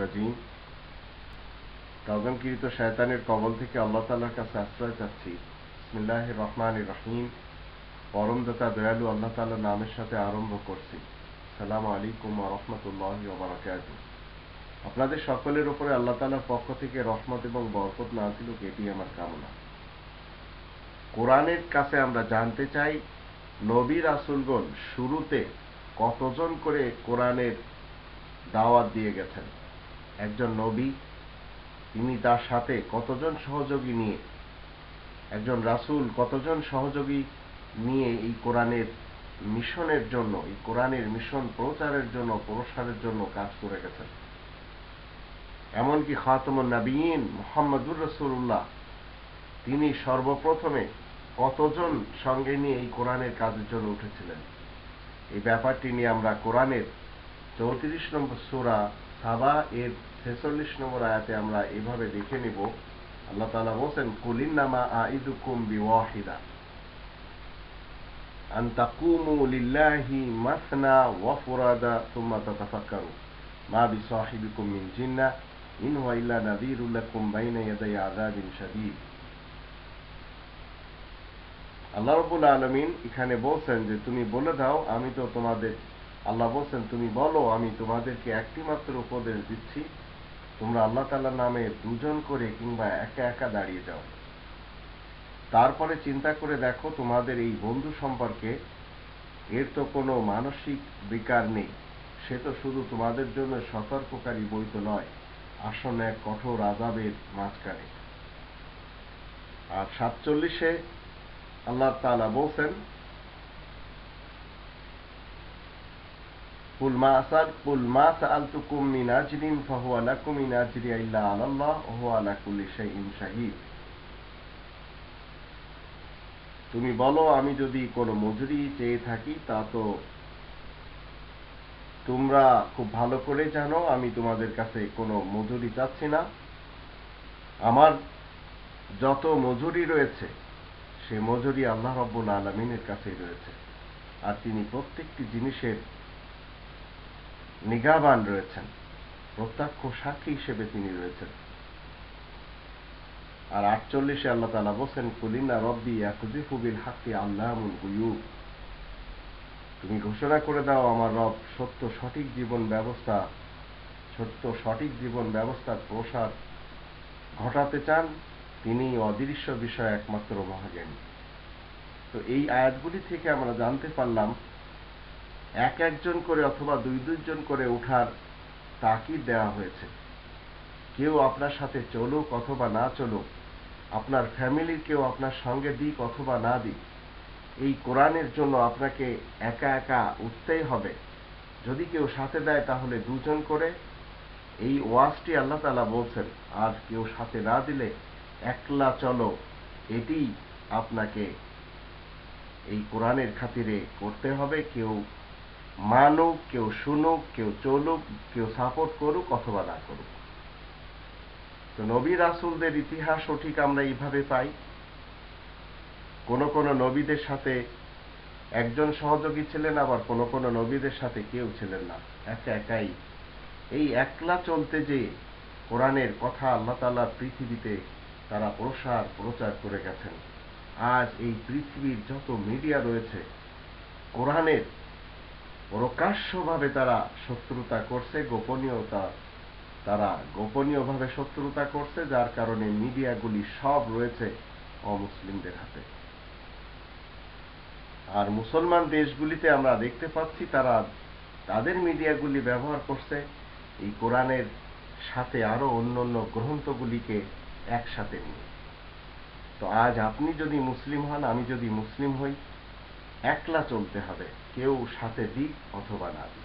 রাজিম। শয়তানের কবল থেকে আল্লাহ কাছে আশ্রয় চাচ্ছি। রহমান রহিম। পরম দাতা দয়ালু আল্লাহ নামের সাথে আরম্ভ করছি। সালাম আলাইকুম রহমতুল্লাহ বারাকাত আপনাদের সকলের উপরে আল্লাহ তাআলার পক্ষ থেকে রহমত এবং বরকত নাজিল হোক, এটি আমার কামনা। কোরআনের কাছে আমরা জানতে চাই, নবী রাসুলগণ শুরুতে কতজন করে কোরআনের দাওয়াত দিয়ে গেছেন। একজন নবী, তিনি তার সাথে কতজন সহযোগী নিয়ে, একজন রাসূল কতজন সহযোগী নিয়ে এই কোরআনের মিশনের জন্য, এই কোরআনের মিশন প্রচারের জন্য, প্রসারের জন্য কাজ করে গেছেন? এমনকি খাতমুন নবীন মোহাম্মদুর রসুল্লাহ তিনি সর্বপ্রথমে কতজন সঙ্গে নিয়ে এই কোরআনের কাজের জন্য উঠেছিলেন? এই ব্যাপারটি নিয়ে আমরা কোরআনের চৌত্রিশ নম্বর সুরা সাবা, এর ছেচল্লিশ নম্বর আয়াতে আমরা এভাবে দেখে নিব। আল্লাহ তাআলা বলছেন কুলিন নামা আইদুকুম বিওয়াহিদা শাদীদ। আল্লাহ রবুল আলমিন এখানে বলছেন যে, তুমি বলে দাও, আমি তো তোমাদের আল্লাহ বলছেন, তুমি বলো, আমি তোমাদেরকে একটি মাত্র উপদেশ দিচ্ছি। তোমরা আল্লাহ তাআলার নামে দুজন করে কিংবা একা একা দাঁড়িয়ে যাও। তারপরে চিন্তা করে দেখো, তোমাদের এই বন্ধু সম্পর্কে এর তো কোনো মানসিক বিকার নেই। সে তো শুধু তোমাদের জন্য সতর্ককারী তো নয়, আসন্ন এক কঠোর আজাবের মাঝখানে। আর সাতচল্লিশে আল্লাহ তালা বলছেন তুমি বলো, আমি যদি কোন মজুরি চেয়ে থাকি, তা তো তোমরা খুব ভালো করে জানো, আমি তোমাদের কাছে কোনো মজুরি চাচ্ছি না। আমার যত মজুরি রয়েছে, সে মজুরি আল্লাহ রব্বুল আলমিনের কাছেই রয়েছে। আর তিনি প্রত্যেকটি জিনিসের নিগাবান রয়েছেন। প্রত্যক্ষ সাক্ষী হিসেবে তিনি রয়েছেন। আর আটচল্লিশে আল্লাহ তালা বলছেন কুলিনা রব্বি ইয়াকুজিফু বিল হাক্কি আল্লাহুল গুয়ুব। তুমি ঘোষণা করে দাও, আমার রব সত্য সঠিক জীবন ব্যবস্থা, সত্য সঠিক জীবন ব্যবস্থার প্রসার ঘটাতে চান। তিনি অদৃশ্য বিষয় একমাত্র মহাজ্ঞানী। তো এই আয়াতগুলি থেকে আমরা জানতে পারলাম এক একজন করে অথবা দুই দুইজন করে উঠার তাকিদ দেওয়া হয়েছে। কেউ আপনার সাথে চলুক অথবা না চলুক, আপনার ফ্যামিলির কেউ আপনার সঙ্গে দিক অথবা না দিক, এই কোরআনের জন্য আপনাকে একা একা উঠতেই হবে। যদি কেউ সাথে দেয় তাহলে দুজন করে, এই ওয়াজটি আল্লাহ তালা বলছেন, আর কেউ সাথে না দিলে একলা চলো, এটি আপনাকে এই কোরআনের খাতিরে করতে হবে। কেউ মানুক, কেউ শুনুক, কেউ চলুক, কেউ সাপোর্ট করুক অথবা না করুক। তো নবী রাসুলদের ইতিহাস সঠিক আমরা এইভাবে পাই। কোন কোন নবীদের সাথে একজন সহযোগী ছিলেন, আবার কোন কোন নবীদের সাথে কেউ ছিলেন না। একা একাই। এই একলা চলতে যে কোরআনের কথা আল্লাহ তাআলা পৃথিবীতে তারা প্রসার, প্রচার করে গেছেন। আজ এই পৃথিবীর যত মিডিয়া রয়েছে, কোরআনের প্রকাশ্যভাবে তারা শত্রুতা করছে, গোপনীয়তা, তারা গোপনীয়ভাবে শত্রুতা করছে, যার কারণে মিডিয়াগুলি সব রয়েছে অমুসলিমদের হাতে। আর মুসলমান দেশগুলিতে আমরা দেখতে পাচ্ছি, তারা তাদের মিডিয়াগুলি ব্যবহার করছে। এই কোরআনের সাথে আরও অন্য অন্য গ্রন্থগুলিকে একসাথে নিয়ে। তো আজ আপনি যদি মুসলিম হন, আমি যদি মুসলিম হই, একলা চলতে হবে। কেউ সাথে দিক অথবা না দিক।